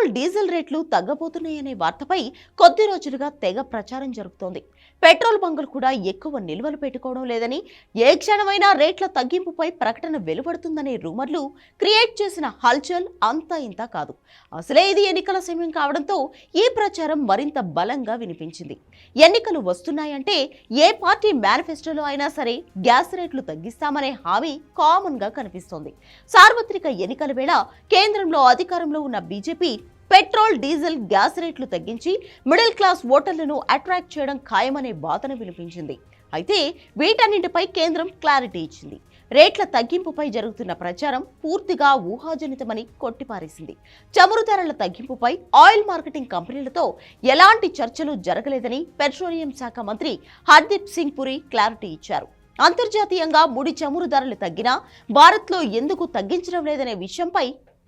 Petrol diesel రేట్లు తగ్గబోతున్నాయనే వార్తపై కొద్ది రోజులుగా తెగ ప్రచారం జరుగుతోంది. పెట్రోల్ బంకులు కూడా ఎక్కువ నిల్వలు పెట్టుకోవడం లేదని ఏ క్షణమైనా రేట్ల తగ్గింపుపై ప్రకటన వెలువడుతుందనే రూమర్లు క్రియేట్ చేసిన హల్చల్ అంతా ఇంత కాదు. అసలే ఇది ఎన్నికల సమయం కావడంతో ఈ ప్రచారం మరింత బలంగా వినిపించింది. ఎన్నికలు వస్తున్నాయంటే ఏ పార్టీ మేనిఫెస్టోలో అయినా సరే గ్యాస్ రేట్లు తగ్గిస్తామనే హామీ కామన్గా కనిపిస్తోంది. సార్వత్రిక ఎన్నికల వేళ కేంద్రంలో అధికారంలో ఉన్న బీజేపీ పెట్రోల్ డీజిల్ గ్యాస్ రేట్లు తగ్గించి మిడిల్ క్లాస్ ఓటర్లను అట్రాక్ట్ చేయడం ఖాయమనే బాధను వినిపించింది. అయితే వీటన్నింటిపై కేంద్రం క్లారిటీ ఇచ్చింది. రేట్ల తగ్గింపుపై జరుగుతున్న ప్రచారం పూర్తిగా ఊహాజనితమని కొట్టిపారేసింది. చమురు ధరల తగ్గింపుపై ఆయిల్ మార్కెటింగ్ కంపెనీలతో ఎలాంటి చర్చలు జరగలేదని పెట్రోలియం శాఖ మంత్రి హర్దీప్ సింగ్ పురి క్లారిటీ ఇచ్చారు. అంతర్జాతీయంగా ముడి చమురు ధరలు తగ్గినా భారత్లో ఎందుకు తగ్గించడం లేదనే విషయంపై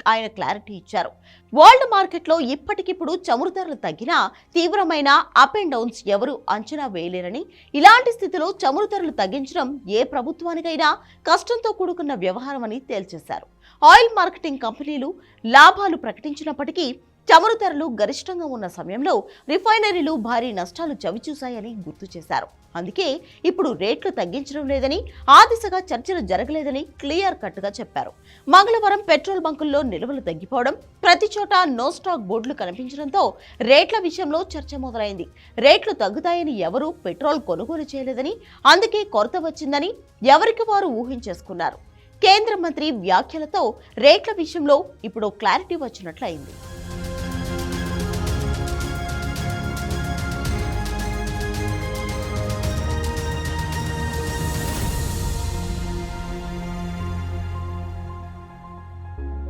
ఆయన క్లారిటీ ఇచ్చారు. వరల్డ్ మార్కెట్లో ఇప్పటికిప్పుడు చమురు ధరలు తగ్గినా తీవ్రమైన అప్ అండ్ డౌన్స్ ఎవరు అంచనా వేయలేరని ఇలాంటి స్థితిలో చమురు ధరలు తగ్గించడం ఏ ప్రభుత్వానికైనా కష్టంతో కూడుకున్న వ్యవహారం అని తేల్చేశారు. ఆయిల్ మార్కెటింగ్ కంపెనీలు లాభాలు ప్రకటించినప్పటికీ చమురు ధరలు గరిష్టంగా ఉన్న సమయంలో రిఫైనరీలు భారీ నష్టాలు చవిచూశాయని గుర్తు చేశారు. అందుకే ఇప్పుడు రేట్లు తగ్గించడం లేదని ఆ దిశగా చర్చలు జరగలేదని క్లియర్ కట్గా చెప్పారు. మంగళవారం పెట్రోల్ బంకుల్లో నిల్వలు తగ్గిపోవడం ప్రతి చోట నో స్టాక్ బోర్డులు కనిపించడంతో రేట్ల విషయంలో చర్చ మొదలైంది. రేట్లు తగ్గుతాయని ఎవరూ పెట్రోల్ కొనుగోలు చేయలేదని అందుకే కొరత వచ్చిందని ఎవరికి వారు ఊహించేసుకున్నారు. కేంద్ర మంత్రి వ్యాఖ్యలతో రేట్ల విషయంలో ఇప్పుడు క్లారిటీ వచ్చినట్లయింది.